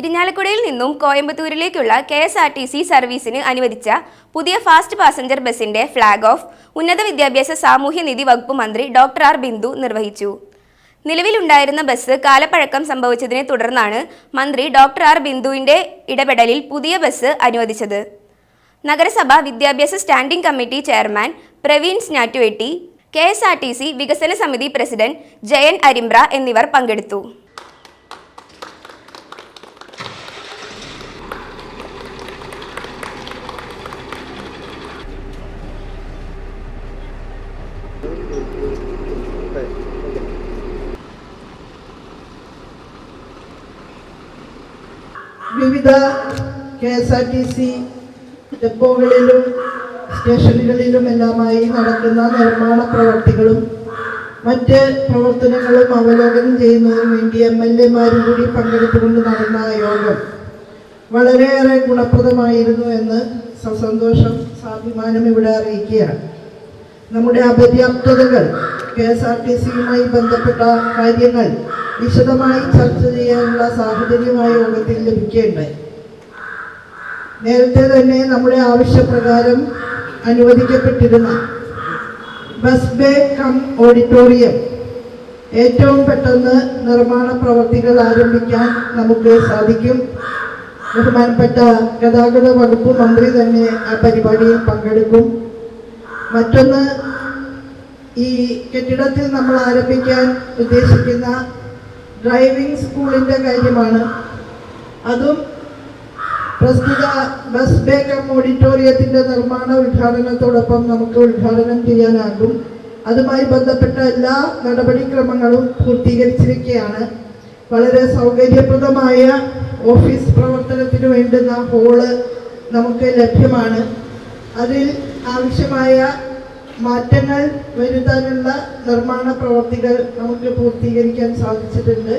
ഇരിഞ്ഞാലക്കുടയിൽ നിന്നും കോയമ്പത്തൂരിലേക്കുള്ള K S R T C സർവീസിന് അനുവദിച്ച പുതിയ ഫാസ്റ്റ് പാസഞ്ചർ ബസിന്റെ ഫ്ളാഗ് ഓഫ് ഉന്നത വിദ്യാഭ്യാസ സാമൂഹ്യനിധി വകുപ്പ് മന്ത്രി ഡോക്ടർ ആർ ബിന്ദു നിർവഹിച്ചു. നിലവിലുണ്ടായിരുന്ന ബസ് കാലപ്പഴക്കം സംഭവിച്ചതിനെ തുടർന്നാണ് മന്ത്രി ഡോക്ടർ ആർ ബിന്ദുവിന്റെ ഇടപെടലിൽ പുതിയ ബസ് അനുവദിച്ചത്. നഗരസഭ വിദ്യാഭ്യാസ standing committee chairman Praveen സ്നാറ്റുവെട്ടി K S R T C വികസന സമിതി പ്രസിഡന്റ് ജയൻ അരിമ്പ്ര എന്നിവർ പങ്കെടുത്തു. വിവിധ K S R T C ഡെപ്പോകളിലും സ്റ്റേഷനുകളിലുമെല്ലാമായി നടക്കുന്ന നിർമ്മാണ പ്രവർത്തികളും മറ്റ് പ്രവർത്തനങ്ങളും അവലോകനം ചെയ്യുന്നതിന് വേണ്ടി എം എൽ എമാരും കൂടി പങ്കെടുത്തുകൊണ്ട് നടന്ന യോഗം വളരെയേറെ ഗുണപ്രദമായിരുന്നു എന്ന് സസന്തോഷം സ്വാഭിമാനം ഇവിടെ അറിയിക്കുകയാണ്. നമ്മുടെ അപര്യാപ്തതകൾ കെ എസ് ആർ ടി സിയുമായി ബന്ധപ്പെട്ട കാര്യങ്ങൾ വിശദമായി ചർച്ച ചെയ്യാനുള്ള സാഹചര്യമായ യോഗത്തിൽ ലഭിക്കുകയുണ്ടായി നേരത്തെ തന്നെ നമ്മുടെ ആവശ്യപ്രകാരം അനുവദിക്കപ്പെട്ടിരുന്ന ബസ് ബേ കം ഓഡിറ്റോറിയം ഏറ്റവും പെട്ടെന്ന് നിർമ്മാണ പ്രവർത്തികൾ ആരംഭിക്കാൻ നമുക്ക് സാധിക്കും. ബഹുമാനപ്പെട്ട ഗതാഗത വകുപ്പ് മന്ത്രി തന്നെ ആ പരിപാടിയിൽ പങ്കെടുക്കും. മറ്റൊന്ന് ഈ കെട്ടിടത്തിൽ നമ്മൾ ആരംഭിക്കാൻ ഉദ്ദേശിക്കുന്ന ഡ്രൈവിംഗ് സ്കൂളിന്റെ കാര്യമാണ്. അതും പ്രസ്തുത ബസ് ബേക്കം ഓഡിറ്റോറിയത്തിന്റെ നിർമ്മാണ ഉദ്ഘാടനത്തോടൊപ്പം നമുക്ക് ഉദ്ഘാടനം ചെയ്യാനാകും. അതുമായി ബന്ധപ്പെട്ട എല്ലാ നടപടിക്രമങ്ങളും പൂർത്തീകരിച്ചിരിക്കുകയാണ്. വളരെ സൗകര്യപ്രദമായ ഓഫീസ് പ്രവർത്തനത്തിന് വേണ്ടുന്ന ഹോൾ നമുക്ക് ലഭ്യമാണ്. അതിൽ ആവശ്യമായ മാറ്റങ്ങൾ വരുത്താനുള്ള നിർമ്മാണ പ്രവർത്തികൾ നമുക്ക് പൂർത്തീകരിക്കാൻ സാധിച്ചിട്ടുണ്ട്.